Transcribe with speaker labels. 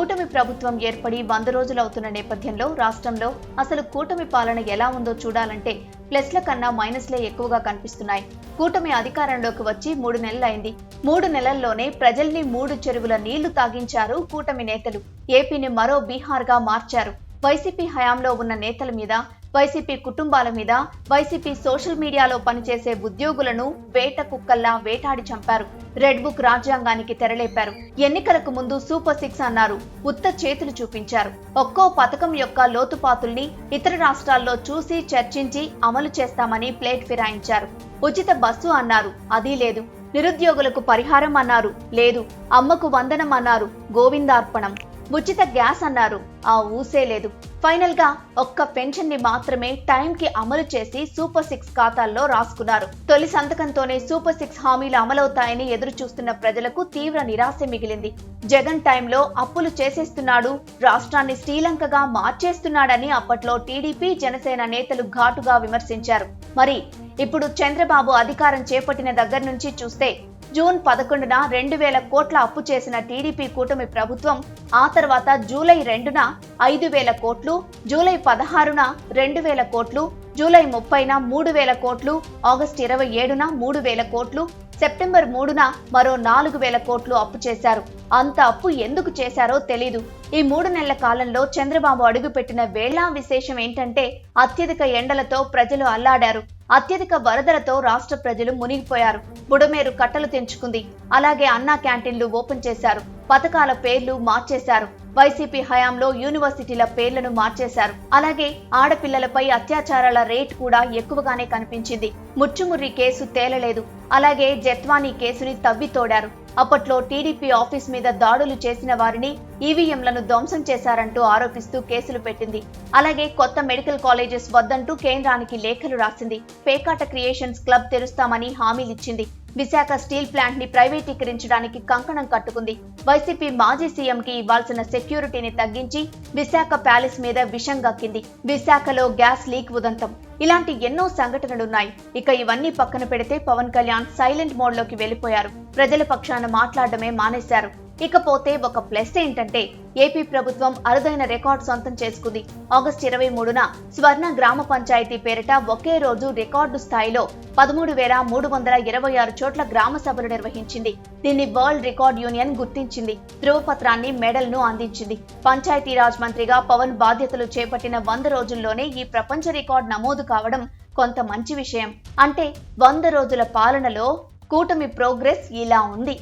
Speaker 1: కూటమి ప్రభుత్వం ఏర్పడి వంద రోజులవుతున్న నేపథ్యంలో రాష్ట్రంలో అసలు కూటమి పాలన ఎలా ఉందో చూడాలంటే ప్లస్ల కన్నా మైనస్లే ఎక్కువగా కనిపిస్తున్నాయి. కూటమి అధికారంలోకి వచ్చి మూడు నెలలైంది. మూడు నెలల్లోనే ప్రజల్ని మూడు చెరువుల నీళ్ళు తాగించారు కూటమి నేతలు. ఏపీని మరో బీహార్గా మార్చారు. వైసీపీ హయాంలో ఉన్న నేతల మీద వైసీపీ కుటుంబాల మీద వైసీపీ సోషల్ మీడియాలో పనిచేసే ఉద్యోగులను వేట కుక్కల్లా వేటాడి చంపారు. రెడ్ బుక్ రాజ్యాంగానికి తెరలేపారు. ఎన్నికలకు ముందు సూపర్ సిక్స్ అన్నారు. ఉత్త చేతులు చూపించారు. ఒక్కో పథకం యొక్క లోతుపాతుల్ని ఇతర రాష్ట్రాల్లో చూసి చర్చించి అమలు చేస్తామని ప్లేట్ ఫిరాయించారు. ఉచిత బస్సు అన్నారు. అది లేదు. నిరుద్యోగులకు పరిహారం అన్నారు. లేదు. అమ్మకు వందనం అన్నారు. గోవిందార్పణం. ఉచిత గ్యాస్ అన్నారు. ఆ ఊసే లేదు. ఫైనల్గా ఒక్క పెన్షన్ని మాత్రమే టైం కి అమలు చేసి సూపర్ సిక్స్ ఖాతాల్లో రాసుకున్నారు. తొలి సంతకంతోనే సూపర్ సిక్స్ హామీలు అమలవుతాయని ఎదురు చూస్తున్న ప్రజలకు తీవ్ర నిరాశ మిగిలింది. జగన్ టైంలో అప్పులు చేసేస్తున్నాడు రాష్ట్రాన్ని శ్రీలంకగా మార్చేస్తున్నాడని అప్పట్లో టీడీపీ జనసేన నేతలు ఘాటుగా విమర్శించారు. మరి ఇప్పుడు చంద్రబాబు అధికారం చేపట్టిన దగ్గర నుంచి చూస్తే జూన్ పదకొండున రెండు వేల కోట్ల అప్పు చేసిన టీడీపీ కూటమి ప్రభుత్వం ఆ తర్వాత జూలై రెండున ఐదు వేల కోట్లు జూలై పదహారున రెండు వేల కోట్లు జూలై ముప్పైన మూడు వేల కోట్లు ఆగస్టు ఇరవై ఏడున మూడు వేల కోట్లు సెప్టెంబర్ మూడున మరో నాలుగు వేల కోట్లు అప్పు చేశారు. అంత అప్పు ఎందుకు చేశారో తెలీదు. ఈ మూడు నెలల కాలంలో చంద్రబాబు అడుగుపెట్టిన వేళా విశేషం ఏంటంటే అత్యధిక ఎండలతో ప్రజలు అల్లాడారు. అత్యధిక వరదలతో రాష్ట్ర ప్రజలు మునిగిపోయారు. బుడమేరు కట్టలు తెంచుకుంది. అలాగే అన్నా క్యాంటీన్లు ఓపెన్ చేశారు. పథకాల పేర్లు మార్చేశారు. వైసీపీ హయాంలో యూనివర్సిటీల పేర్లను మార్చేశారు. అలాగే ఆడపిల్లలపై అత్యాచారాల రేట్ కూడా ఎక్కువగానే కనిపించింది. ముచ్చుముర్రి కేసు తేలలేదు. అలాగే జత్వానీ కేసుని తవ్వి తోడారు. అప్పట్లో టీడీపీ ఆఫీస్ మీద దాడులు చేసిన వారిని ఈవీఎంలను ధ్వంసం చేశారంటూ ఆరోపిస్తూ కేసులు పెట్టింది. అలాగే కొత్త మెడికల్ కాలేజెస్ వద్దంటూ కేంద్రానికి లేఖలు రాసింది. పేకాట క్రియేషన్స్ క్లబ్ తెరుస్తామని హామీలిచ్చింది. విశాఖ స్టీల్ ప్లాంట్ని ప్రైవేటీకరించడానికి కంకణం కట్టుకుంది. వైసీపీ మాజీ సీఎం కి ఇవ్వాల్సిన సెక్యూరిటీని తగ్గించి విశాఖ ప్యాలెస్ మీద విషం గక్కింది విశాఖలో గ్యాస్ లీక్ ఉదంతం. ఇలాంటి ఎన్నో సంఘటనలున్నాయి. ఇక ఇవన్నీ పక్కన పెడితే పవన్ కళ్యాణ్ సైలెంట్ మోడ్లోకి వెళ్ళిపోయారు ప్రజల పక్షాన మాట్లాడమే మానేశారు. ఇకపోతే ఒక ప్లస్ ఏంటంటే ఏపీ ప్రభుత్వం అరుదైన రికార్డు సొంతం చేసుకుంది. ఆగస్టు ఇరవై మూడున స్వర్ణ గ్రామ పంచాయతీ పేరిట ఒకే రోజు రికార్డు స్థాయిలో పదమూడు వేల మూడు వందల ఇరవై ఆరు చోట్ల గ్రామ సభలు నిర్వహించింది. దీన్ని వరల్డ్ రికార్డ్ యూనియన్ గుర్తించింది. ధృవపత్రాన్ని మెడల్ను అందించింది. పంచాయతీరాజ్ మంత్రిగా పవన్ బాధ్యతలు చేపట్టిన వంద రోజుల్లోనే ఈ ప్రపంచ రికార్డు నమోదు కావడం కొంత మంచి విషయం. అంటే వంద రోజుల పాలనలో కూటమి ప్రోగ్రెస్ ఇలా ఉంది.